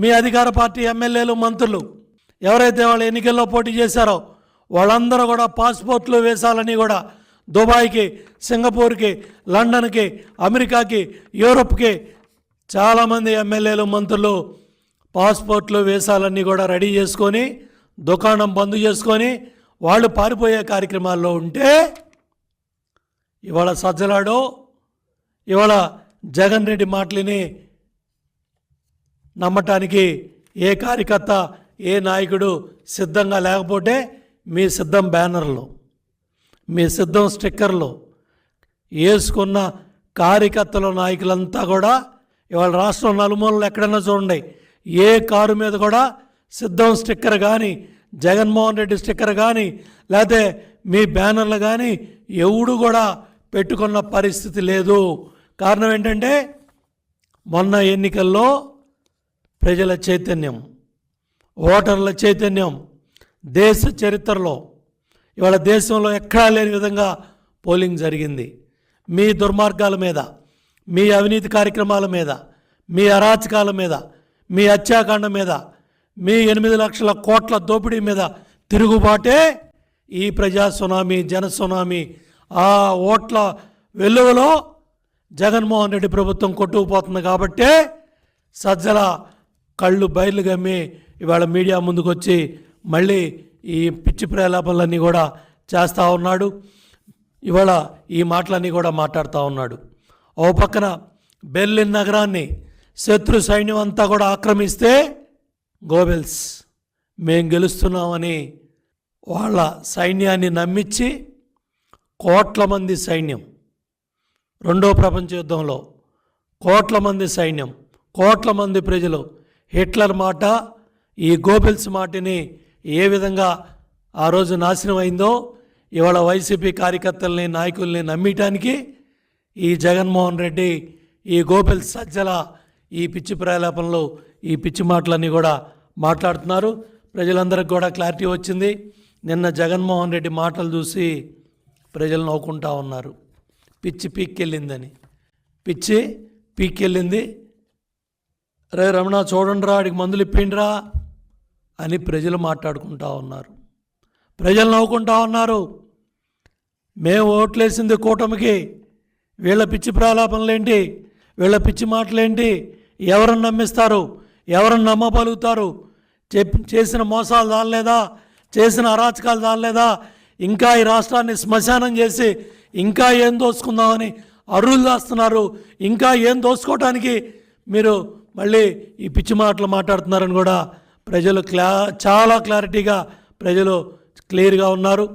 మీ అధికార పార్టీ ఎమ్మెల్యేలు మంత్రులు ఎవరైతే వాళ్ళు ఎన్నికల్లో పోటీ చేశారో వాళ్ళందరూ కూడా పాస్పోర్ట్లు వేసాలని కూడా దుబాయ్కి సింగపూర్కి లండన్కి అమెరికాకి యూరప్కి చాలామంది ఎమ్మెల్యేలు మంత్రులు పాస్పోర్ట్లు వేసాలన్నీ కూడా రెడీ చేసుకొని దుకాణం బంద్ చేసుకొని వాళ్ళు పారిపోయే కార్యక్రమాల్లో ఉంటే ఇవాళ సజ్జలాడో ఇవాళ జగన్ రెడ్డి మాటలని నమ్మటానికి ఏ కార్యకర్త ఏ నాయకుడు సిద్ధంగా లేకపోతే మీ సిద్ధం బ్యానర్లు మీ సిద్ధం స్టిక్కర్లు వేసుకున్న కార్యకర్తల నాయకులంతా కూడా ఇవాళ రాష్ట్రం నలుమూలలు ఎక్కడన్నా చూడండి ఏ కారు మీద కూడా సిద్ధం స్టిక్కర్ కానీ జగన్మోహన్ రెడ్డి స్టిక్కర్ కానీ లేకపోతే మీ బ్యానర్లు కానీ ఎవడు కూడా పెట్టుకున్న పరిస్థితి లేదు. కారణం ఏంటంటే మొన్న ఎన్నికల్లో ప్రజల చైతన్యం ఓటర్ల చైతన్యం దేశ చరిత్రలో. ఇవాళ దేశంలో ఎక్కడా లేని విధంగా పోలింగ్ జరిగింది. మీ దుర్మార్గాల మీద మీ అవినీతి కార్యక్రమాల మీద మీ అరాచకాల మీద మీ హత్యాకాండ మీద మీ ఎనిమిది లక్షల కోట్ల దోపిడీ మీద తిరుగుబాటే ఈ ప్రజా సునామీ జన సునామీ. ఆ ఓట్ల వెలువలో జగన్మోహన్ రెడ్డి ప్రభుత్వం కొట్టుకుపోతుంది కాబట్టే సజ్జల కళ్ళు బయలు గమ్మి ఇవాళ మీడియా ముందుకు వచ్చి మళ్ళీ ఈ పిచ్చి ప్రలాపనలన్నీ కూడా చేస్తూ ఉన్నాడు. ఇవాళ ఈ మాటలన్నీ కూడా మాట్లాడుతూ ఉన్నాడు. ఓ పక్కన బెర్లిన్ నగరాన్ని శత్రు సైన్యం అంతా కూడా ఆక్రమిస్తే గోబెల్స్ మేము గెలుస్తున్నామని వాళ్ళ సైన్యాన్ని నమ్మించి కోట్ల మంది సైన్యం రెండో ప్రపంచ యుద్ధంలో కోట్ల మంది సైన్యం కోట్ల మంది ప్రజలు హిట్లర్ మాట ఈ గోబెల్స్ మాటని ఏ విధంగా ఆ రోజు నాశనం అయిందో ఇవాళ వైసీపీ కార్యకర్తల్ని నాయకుల్ని నమ్మటానికి ఈ జగన్మోహన్ రెడ్డి ఈ గోబెల్ సజ్జల ఈ పిచ్చి ప్రలాపనలు ఈ పిచ్చి మాటలన్నీ కూడా మాట్లాడుతున్నారు. ప్రజలందరికీ కూడా క్లారిటీ వచ్చింది. నిన్న జగన్మోహన్ రెడ్డి మాటలు చూసి ప్రజలు నవ్వుకుంటా ఉన్నారు. పిచ్చి పీక్కెళ్ళిందని. పిచ్చి పీక్కెళ్ళింది. రే రమణ చూడండిరా ఆడికి మందులు ఇప్పిండ్రా అని ప్రజలు మాట్లాడుకుంటా ఉన్నారు. ప్రజలు నవ్వుకుంటా ఉన్నారు. మేము ఓట్లేసింది కూటమికి. వీళ్ళ పిచ్చి ప్రాలాపనలేంటి వీళ్ళ పిచ్చి మాటలేంటి ఎవరిని నమ్మిస్తారు? ఎవరిని నమ్మగలుగుతారు చెప్ చేసిన మోసాలు దానలేదా? చేసిన అరాచకాలు దానలేదా? ఇంకా ఈ రాష్ట్రాన్ని శ్మశానం చేసి ఇంకా ఏం దోసుకుందామని అర్రులు దాస్తున్నారు? ఇంకా ఏం దోసుకోవటానికి మీరు మళ్ళీ ఈ పిచ్చి మాటలు మాట్లాడుతున్నారని కూడా ప్రజలు క్లా చాలా క్లారిటీగా ప్రజలు క్లియర్గా ఉన్నారు.